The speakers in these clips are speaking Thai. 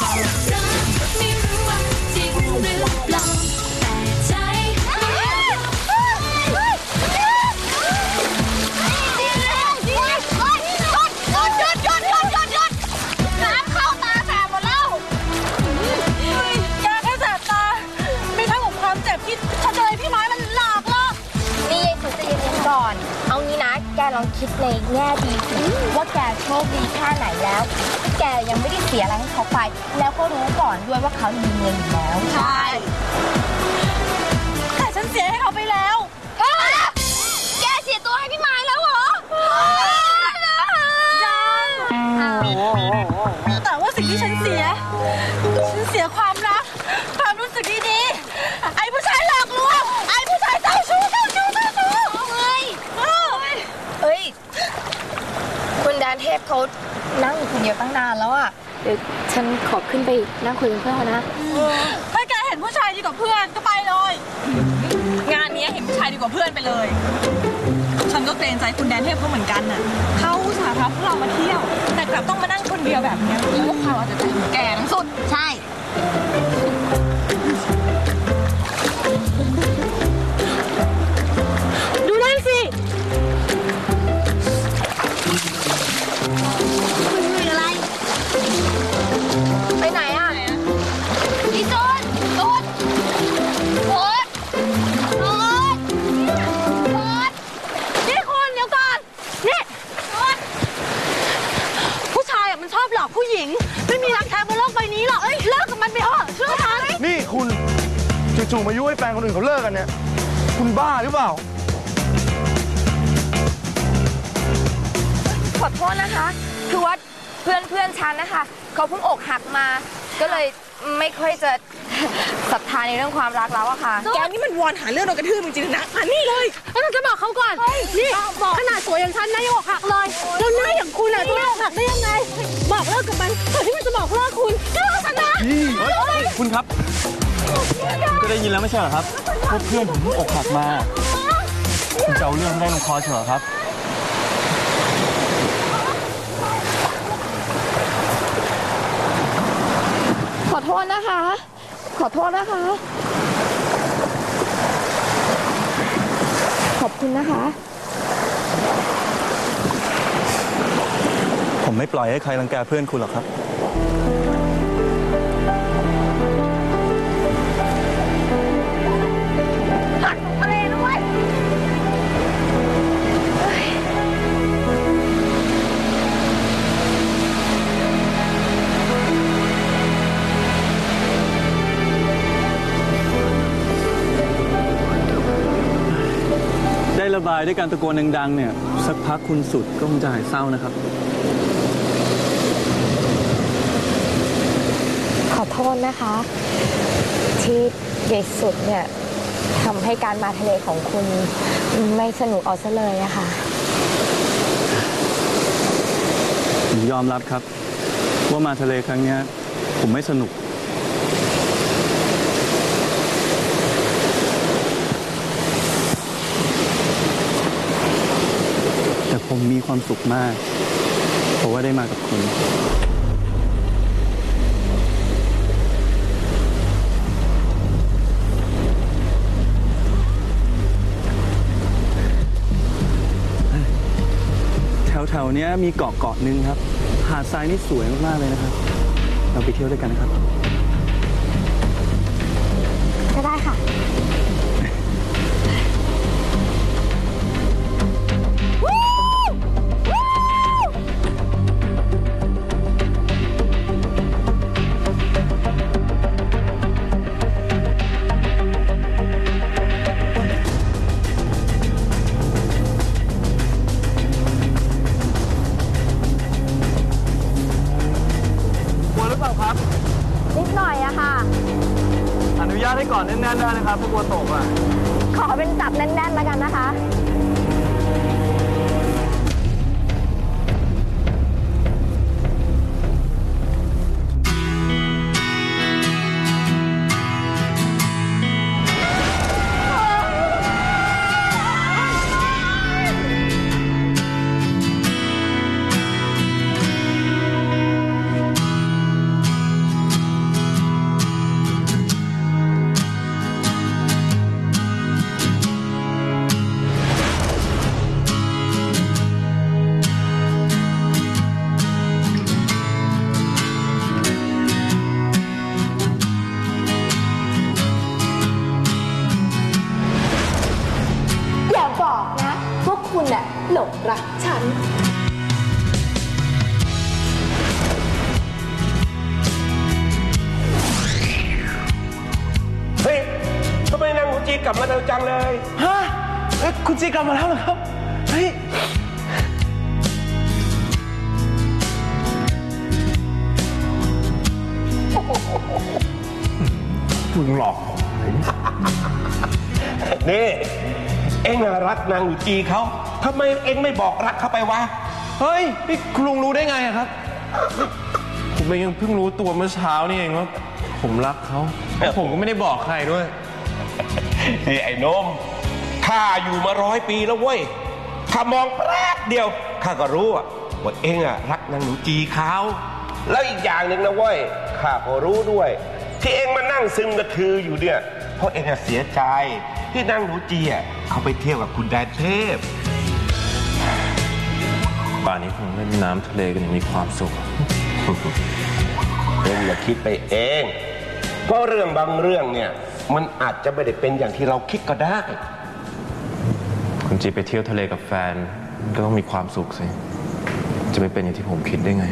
糟。 องคิดในแง่ดีสิว่าแกโชคดีแค่ไหนแล้วที่แกยังไม่ได้เสียอะไรให้เขาไป แล้วก็รู้ก่อนด้วยว่าเขามีเงินอยู่แล้ว ใช่ แต่ฉันเสียให้เขาไปแล้ว แกเสียตัวให้พี่ไม้แล้วเหรอแต่ว่าสิ่งที่ฉันเสีย ฉันเสียความรัก ความรู้สึกดีๆ ไอ้ผู้ชายหลอกลวง ไอ้ผู้ชายเจ้าชู้เจ้าชู้เจ้าชู้เฮ้ย เอ้ย คุณแดน เทพเขานั่งอยู่คนเดียวตั้งนานแล้วอะเดี๋ยวฉันขอขึ้นไปนั่งคุยกับเพื่อนเขานะถ้าแกเห็นผู้ชายดีกว่าเพื่อนก็ไปเลย งานนี้เห็นผู้ชายดีกว่าเพื่อนไปเลย ฉันก็เกรงใจคุณแดนเทพเขาเหมือนกันน่ะเขาอุตส่าห์พาพวกเรามาเที่ยว แต่กลับต้องมานั่งคนเดียวแบบเนี้ยแล้วก็ความเอาแต่ใจของแกทั้งสุดใช่ คุณจู่ๆมายุ่งให้แฟนคนอื่นเขาเลิกกันเนี่ย คุณบ้าหรือเปล่า ขอโทษนะคะ คือว่าเพื่อนเพื่อนฉันนะคะ เขาเพิ่งอกหักมา ก็เลยไม่ค่อยจะศรัทธาในเรื่องความรักแล้วอะค่ะ แกนี่มันวอนหาเรื่องโดนกระทืบจริงๆนะมานี่เลยแล้วเราจะบอกเขาก่อน นี่บอกขนาดสวยอย่างฉันนะยังอกหักเลย แล้วหน้าอย่างคุณอะจะอกหักได้ยังไง บอกเลิกกับมันแต่ที่มันจะบอกเลิกคุณก็เลิกกับฉันนะคุณครับ ก็ได้ยินแล้วไม่ใช่เหรอครับพวกเพื่อนผมอกหักมาคุณจะเอาเรื่องให้ได้ลงคอเฉยเหรอครับขอโทษนะคะ ขอโทษนะคะ ขอบคุณนะคะ ผมไม่ปล่อยให้ใครรังแกเพื่อนคุณหรอกครับ บายด้วยการตะโกนดังๆเนี่ย สักพักคุณสุดก็คงจะหายเศร้านะครับ ขอโทษนะคะ ที่เด็กสุดเนี่ยทำให้การมาทะเลของคุณไม่สนุกเอาซะเลยอะค่ะ ผมยอมรับครับ ว่ามาทะเลครั้งเนี้ยผมไม่สนุก แต่ผมมี ความสุขมากเพราะว่าได้มากับคุณ แถวๆเนี้ยมีเกาะเกาะหนึ่งครับ หาดทรายนี่สวยมากๆเลยนะครับ เราไปเที่ยวด้วยกันนะครับ แหละหลงรักฉันเฮ้ยทำไมนางคุณจีกลับมาเร็วจังเลย ฮะคุณจีกลับมาแล้วเหรอครับ เฮ้ย มึงหลอกผนี่ เอ็งอะรักนางหนูจีเขา ทำไมเอ็งไม่บอกรักเขาไปวะ เฮ้ยนี่คุณลุงรู้ได้ไงอะครับ ผมเองยังเพิ่งรู้ตัวเมื่อเช้านี่เองว่าผมรักเขาแล้วผมก็ไม่ได้บอกใครด้วย เฮ้ยไอ้โนมข้าอยู่มาร้อยปีแล้วเว้ยถ้ามองแป๊บเดียวข้าก็รู้อะว่าเอ็งอะรักนางหนูจีเขาแล้วอีกอย่างหนึ่งนะเว้ยข้าก็รู้ด้วย ที่เอ็งมานั่งซึมกระทืออยู่เนี่ยเพราะเอ็งอะเสียใจที่นางหนูจีอะเขาไปเที่ยวกับคุณแดนเทพ ป่านนี้ผมเล่นน้ำทะเลกันอย่างมีความสุข เอ็งอย่าคิดไปเอง เพราะเรื่องบางเรื่องเนี่ย มันอาจจะไม่ได้เป็นอย่างที่เราคิดก็ได้ คุณจีไปเที่ยวทะเลกับแฟน ก็ต้องมีความสุขสิ จะไม่เป็นอย่างที่ผมคิดได้ไง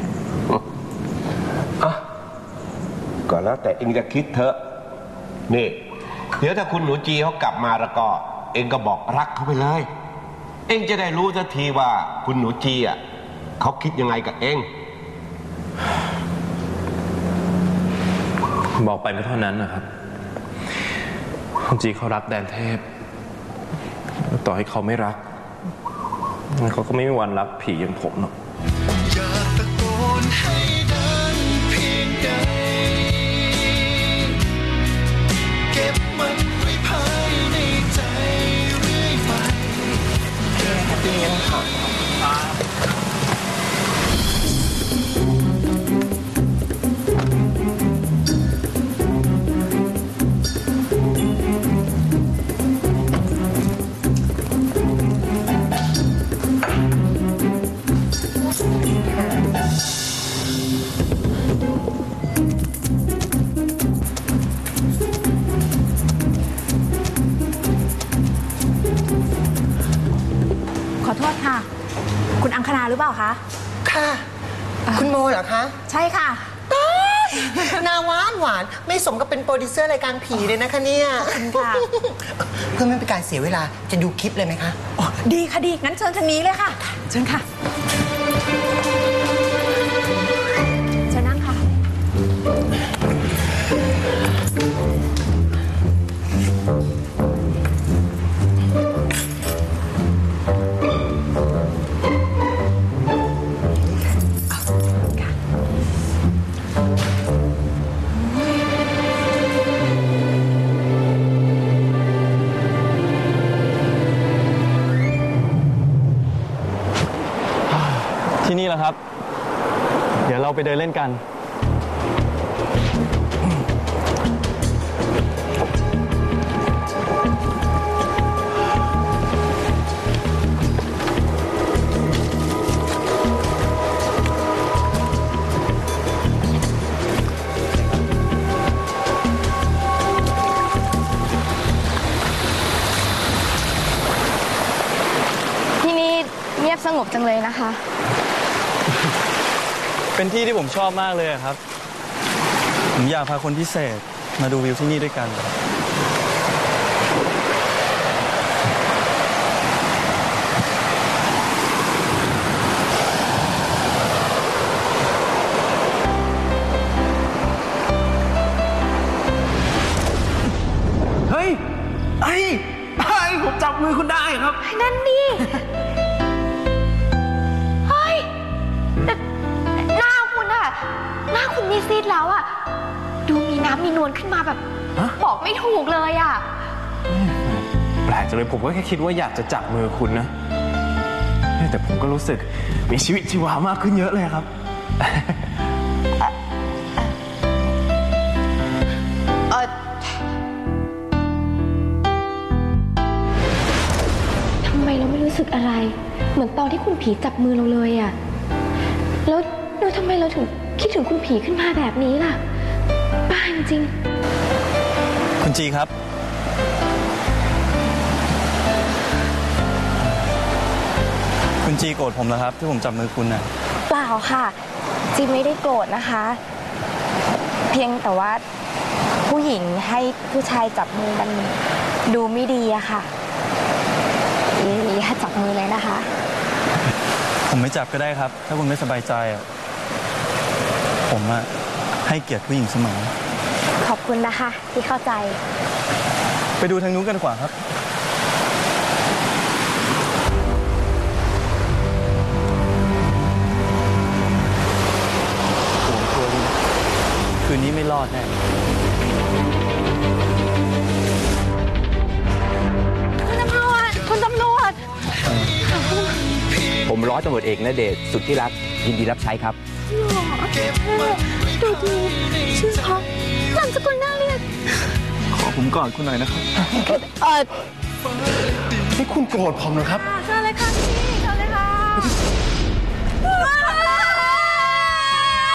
อะ ก็แล้วแต่เองจะคิดเถอะ นี่ เดี๋ยวถ้าคุณหนูจีเขากลับมาแล้วก็ เองก็บอกรักเขาไปเลย เองจะได้รู้สักทีว่าคุณหนูจีอะเขาคิดยังไงกับเอง บอกไปก็เท่านั้นนะครับ คุณจีเขารักแดนเทพ ต่อให้เขาไม่รัก เขาก็ไม่มีวันรักผีอย่างผมหรอกอยากตะโกนให้ ขอ โทษค่ะ คุณอังคณาหรือเปล่าคะ ค่ะ คุณโมเหรอคะใช่ค่ะหนาหวานหวานไม่สมกับเป็นโปรดิวเซอร์รายการผีเลยนะคะเนี่ยค่ะ เพื่อไม่เป็นการเสียเวลาจะดูคลิปเลยไหมคะอ๋อดีค่ะดีงั้นเชิญทางนี้เลยค่ะ เชิญค่ะ นี่แหละครับ เดี๋ยวเราไปเดินเล่นกัน ที่นี่เงียบสงบจังเลยนะคะ เป็นที่ที่ผมชอบมากเลยครับ ผมอยากพาคนพิเศษมาดูวิวที่นี่ด้วยกัน มีน้ำมีนวลขึ้นมาแบบ ฮะ บอกไม่ถูกเลยอะแปลกจังเลยผมก็แค่คิดว่าอยากจะจับมือคุณนะ แต่ผมก็รู้สึกมีชีวิตชีวามากขึ้นเยอะเลยครับ เออทำไมเราไม่รู้สึกอะไร เหมือนตอนที่คุณผีจับมือเราเลยอะแล้วแล้วทำไมเราถึงคิดถึงคุณผีขึ้นมาแบบนี้ล่ะ บ้าจริง คุณจีครับ คุณจีโกรธผมแล้วครับ ที่ผมจับมือคุณน่ะ เปล่าค่ะ จีไม่ได้โกรธนะคะ เพียงแต่ว่าผู้หญิงให้ผู้ชายจับมือมันดูไม่ดีอะค่ะอย่าจับมือเลยนะคะ ผมไม่จับก็ได้ครับ ถ้าคุณไม่สบายใจอะผมอะให้เกียรติผู้หญิงเสมอ ขอบคุณนะคะ ที่เข้าใจ ไปดูทางนู้นกันดีกว่าครับผมกลัวดีนะคืนนี้ไม่รอดแน่คุณตำรวจคุณตำรวจผมร้อยตำรวจเอกนเดชน์สุดที่รักยินดีรับใช้ครับ ดูดีชื่อเพราะ นามสกุลน่าเรียกขอผมกอดคุณหน่อยนะครับ เออนี่คุณโกรธผมเหรอครับ เชิญเลยค่ะพี่เชิญเลยค่ะ